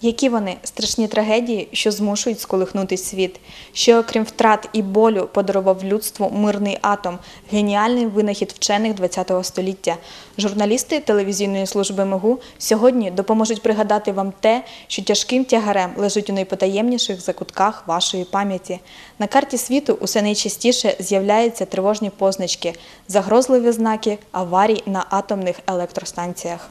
Які вони страшні трагедії, що змушують сколихнутись світ, що окрім втрат і болю подарував людству мирний атом, геніальний винахід вчених ХХ століття. Журналісти телевізійної служби МИГУ сьогодні допоможуть пригадати вам те, що тяжким тягарем лежить у найпотаємніших закутках вашої пам'яті. На карті світу усе найчастіше з'являються тривожні позначки, загрозливі знаки аварій на атомних електростанціях.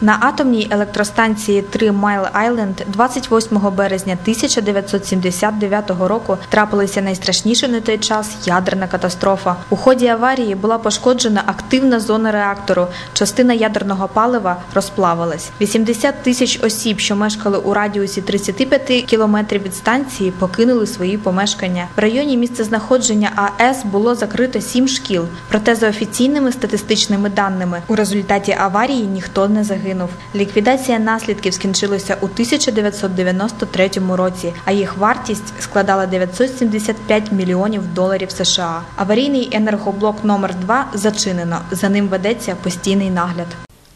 На атомній електростанції 3 Майл Айленд 28 березня 1979 року трапилася найстрашніша на той час ядерна катастрофа. У ході аварії була пошкоджена активна зона реактору. Частина ядерного палива розплавилась. 80 тисяч осіб, що мешкали у радіусі 35 кілометрів від станції, покинули свої помешкання. В районі місцезнаходження АЕС було закрито сім шкіл. Проте за офіційними статистичними даними у результаті аварії ніхто не загинув. Ліквідація наслідків скінчилася у 1993 році, а їх вартість складала 975 мільйонів доларів США. Аварійний енергоблок номер 2 зачинено. За ним ведеться постійний нагляд.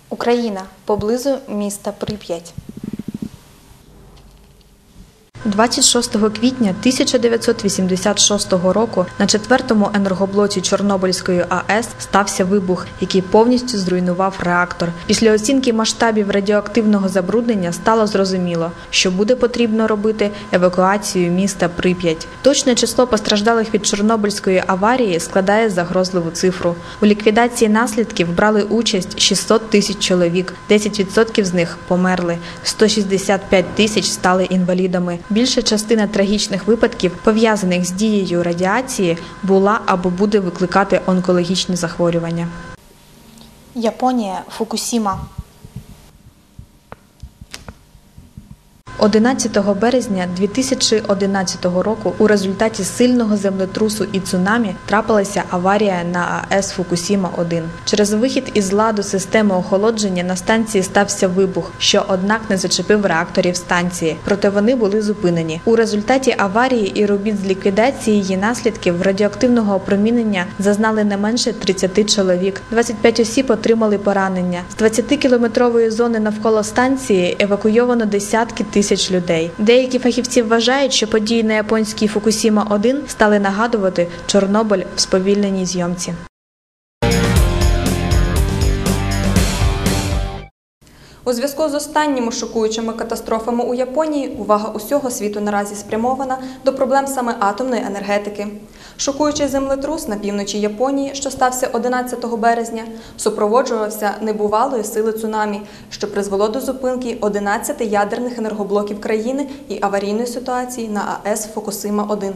Україна поблизу міста Прип'ять. 26 квітня 1986 року на четвертому енергоблоці Чорнобильської АЕС стався вибух, який повністю зруйнував реактор. Після оцінки масштабів радіоактивного забруднення стало зрозуміло, що буде потрібно робити евакуацію міста Прип'ять. Точне число постраждалих від Чорнобильської аварії складає загрозливу цифру. У ліквідації наслідків брали участь 600 тисяч чоловік, 10% з них померли, 165 тисяч стали інвалідами. Більша частина трагічних випадків, пов'язаних з дією радіації, була або буде викликати онкологічні захворювання. Японія Фукусіма 11 березня 2011 року у результаті сильного землетрусу і цунамі трапилася аварія на АЕС Фукусіма-1. Через вихід із ладу системи охолодження на станції стався вибух, що однак не зачепив реакторів станції, проте вони були зупинені. У результаті аварії і робіт з ліквідації її наслідків радіоактивного опромінення зазнали не менше 30 чоловік. 25 осіб отримали поранення. З 20-кілометрової зони навколо станції евакуйовано десятки тисяч тисяч людей. Деякі фахівці вважають, що події на японській Фукусіма 1 стали нагадувати Чорнобиль в сповільненій зйомці. У зв'язку з останніми шокуючими катастрофами у Японії увага усього світу наразі спрямована до проблем саме атомної енергетики. Шокуючий землетрус на півночі Японії, що стався 11 березня, супроводжувався небувалою сили цунамі, що призвело до зупинки 11 ядерних енергоблоків країни і аварійної ситуації на АЕС Фукусима-1.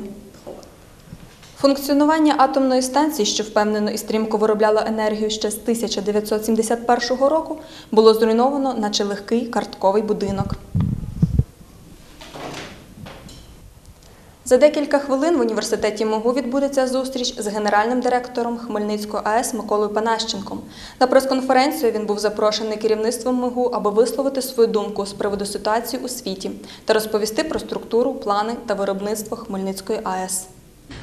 Функціонування атомної станції, що впевнено і стрімко виробляла енергію ще з 1971 року, було зруйновано, наче легкий картковий будинок. За декілька хвилин в університеті МОГУ відбудеться зустріч з генеральним директором Хмельницької АЕС Миколою Панащенком. На прес-конференцію він був запрошений керівництвом МИГУ, аби висловити свою думку з приводу ситуації у світі та розповісти про структуру, плани та виробництво Хмельницької АЕС.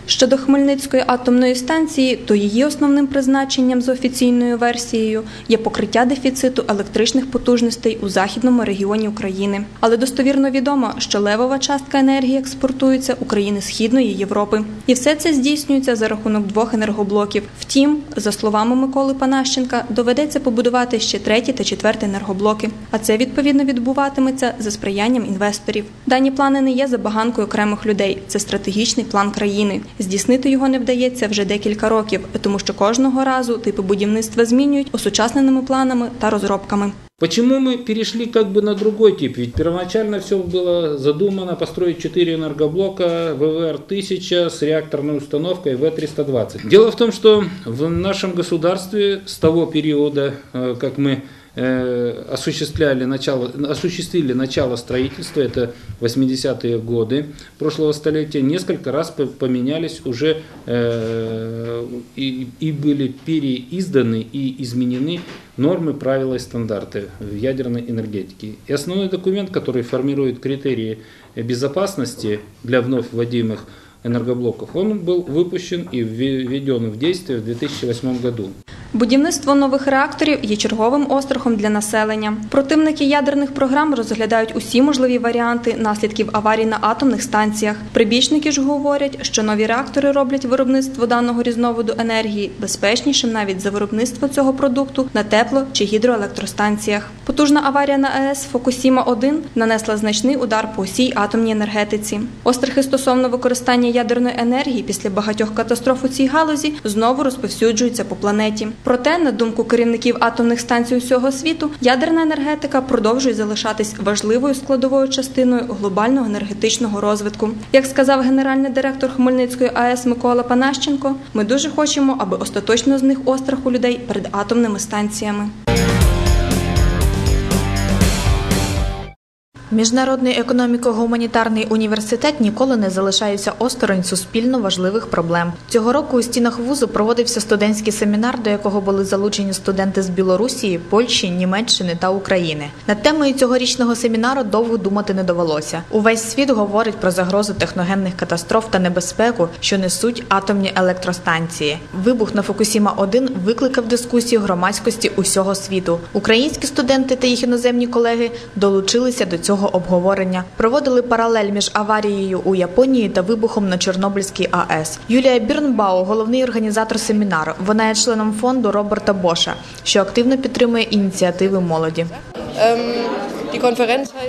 Щодо Хмельницької атомної станції, то її основним призначенням за офіційною версією є покриття дефіциту електричних потужностей у західному регіоні України. Але достовірно відомо, що левова частка енергії експортується у країни Східної Європи. І все це здійснюється за рахунок двох енергоблоків. Втім, за словами Миколи Панащенка, доведеться побудувати ще третій та четвертий енергоблоки. А це відповідно відбуватиметься за сприянням інвесторів. Дані плани не є забаганкою окремих людей. Це стратегічний план країни. Здійснити його не вдається вже декілька років, тому що кожного разу типи будівництва змінюють осучасненими планами та розробками. Почему мы перешли как бы на другой тип? Ведь первоначально все было задумано построить 4 энергоблока ВВР-1000 с реакторной установкой В-320. Дело в том, что в нашем государстве с того периода, э, как мы э, осуществляли начало, осуществили начало строительства, это 80-е годы прошлого столетия, несколько раз по- поменялись уже э, и, и были переизданы и изменены нормы, правила и стандарты в ядерной энергетике. И основной документ, который формирует критерии безопасности для вновь вводимых энергоблоков, он был выпущен и введен в действие в 2008 году. Будівництво нових реакторів є черговим острахом для населення. Противники ядерних програм розглядають усі можливі варіанти наслідків аварій на атомних станціях. Прибічники ж говорять, що нові реактори роблять виробництво даного різновиду енергії безпечнішим навіть за виробництво цього продукту на тепло чи гідроелектростанціях. Потужна аварія на АЕС Фокусіма 1 нанесла значний удар по усій атомній енергетиці. Острахи стосовно використання ядерної енергії після багатьох катастроф у цій галузі знову розповсюджуються по планеті. Проте, на думку керівників атомних станцій усього світу, ядерна енергетика продовжує залишатись важливою складовою частиною глобального енергетичного розвитку. Як сказав генеральний директор Хмельницької АЕС Микола Панащенко, ми дуже хочемо, аби остаточно з них острах у людей перед атомними станціями. Міжнародний економіко-гуманітарний університет ніколи не залишається осторонь суспільно важливих проблем. Цього року у стінах вузу проводився студентський семінар, до якого були залучені студенти з Білорусі, Польщі, Німеччини та України. Над темою цьогорічного семінару довго думати не довелося. Увесь світ говорить про загрозу техногенних катастроф та небезпеку, що несуть атомні електростанції. Вибух на Фукусіма 1 викликав дискусію громадськості усього світу. Українські студенти та їх іноземні колеги долучилися до цього обговорення. Проводили паралель між аварією у Японії та вибухом на Чорнобильській АЕС. Юлія Бірнбау, головний організатор семінару. Вона є членом фонду Роберта Боша, що активно підтримує ініціативи молоді. Heißt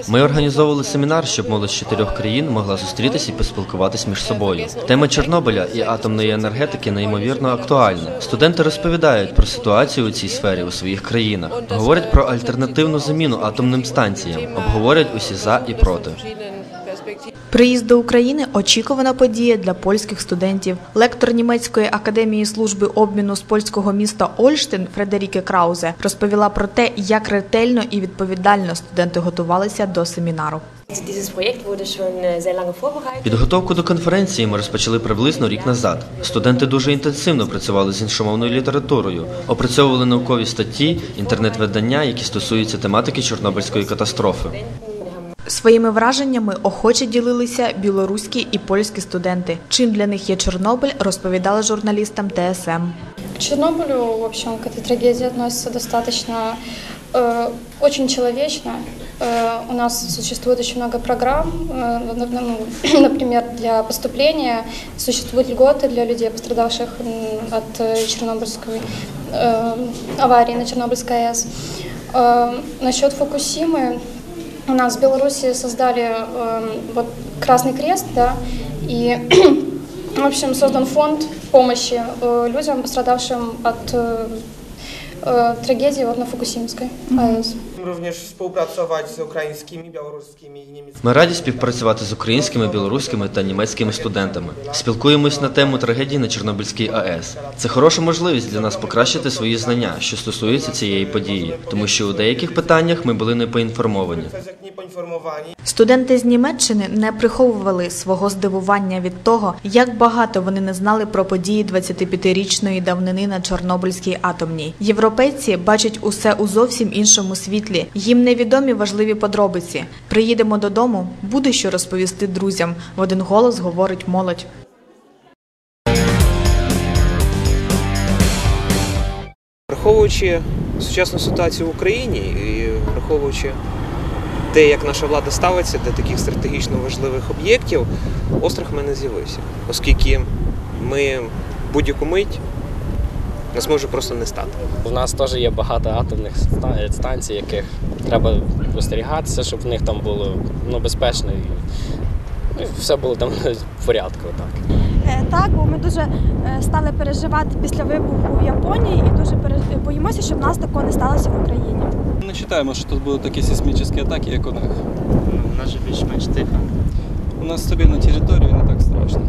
Ми організовували семінар, щоб молодь з чотирьох країн могла зустрітися і поспілкуватись між собою. Тема Чорнобиля і атомної енергетики неймовірно актуальна. Студенти розповідають про ситуацію у цій сфері у своїх країнах, говорять про альтернативну заміну атомним станціям, обговорять усі за і проти. Приїзд до України очікувана подія для польських студентів. Лектор німецької академії служби обміну з польського міста Ольштин Фредеріке Краузе розповіла про те, як ретельно і відповідально студенти готувалися до семінару. Vorbereitet. Підготовку до конференції ми розпочали приблизно рік назад. Студенти дуже інтенсивно працювали з іншомовною літературою, опрацьовували наукові статті, інтернет-видання, які стосуються тематики Чорнобильської катастрофи. Своїми враженнями охоче ділилися білоруські і польські студенти. Чим для них є Чорнобиль, розповідали журналістам ТСМ. К Чернобылю, в общем, к этой трагедии относится достаточно э, очень человечно. Э, у нас существует очень много программ, э, ну, ну, например, для поступления существуют льготы для людей, пострадавших м, от э, Чернобыльской э, аварии на Чернобыльской АЭС. Э, насчет Фукусимы, у нас в Беларуси создали э, вот Красный Крест, да, и в общем, создан фонд помощи э, людям, пострадавшим от э, э, трагедии вот на Фукусимской АЭС. Również współpracować z ukraińskimi, białoruskimi i niemieckimi. Ми раді співпрацювати з українськими, білоруськими та німецькими студентами. Спілкуємось на тему трагедії на Чорнобильській АЕС. Це хороша можливість для нас покращити свої знання, що стосуються цієї події, тому що у деяких питаннях ми були не поінформовані. Студенти з Німеччини не приховували свого здивування від того, як багато вони не знали про події 25-річної давнини на Чорнобильській атомній. Європейці бачать усе у зовсім іншому світлі. Їм невідомі важливі подробиці. Приїдемо додому, буде що розповісти друзям. В один голос говорить молодь. Враховуючи сучасну ситуацію в Україні і враховуючи те, як наша влада ставиться до таких стратегічно важливих об'єктів, острах в мене з'явився, оскільки ми будь-яку мить нас може просто не стати. У нас теж є багато атомних станцій, яких треба остерігатися, щоб в них там було ну, безпечно і ну, все було там в порядку. Так. Е, Так, бо ми дуже е, стали переживати після вибуху в Японії і дуже боїмося, щоб в нас такого не сталося в Україні. Не читаємо, що тут будуть такі сейсмічні атаки, як у них. У нас же більш-менш тихо. У нас собі на території не так страшно.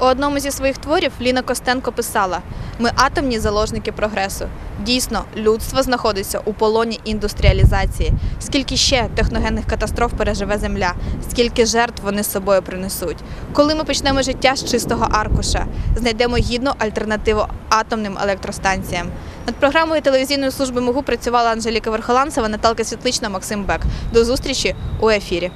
У одному зі своїх творів Ліна Костенко писала: Ми атомні заложники прогресу. Дійсно, людство знаходиться у полоні індустріалізації. Скільки ще техногенних катастроф переживе Земля, скільки жертв вони з собою принесуть. Коли ми почнемо життя з чистого аркуша, знайдемо гідну альтернативу атомним електростанціям. Над програмою телевізійної служби МОГУ працювала Анжеліка Верхоланцева, Наталка Світлична, Максим Бек. До зустрічі у ефірі.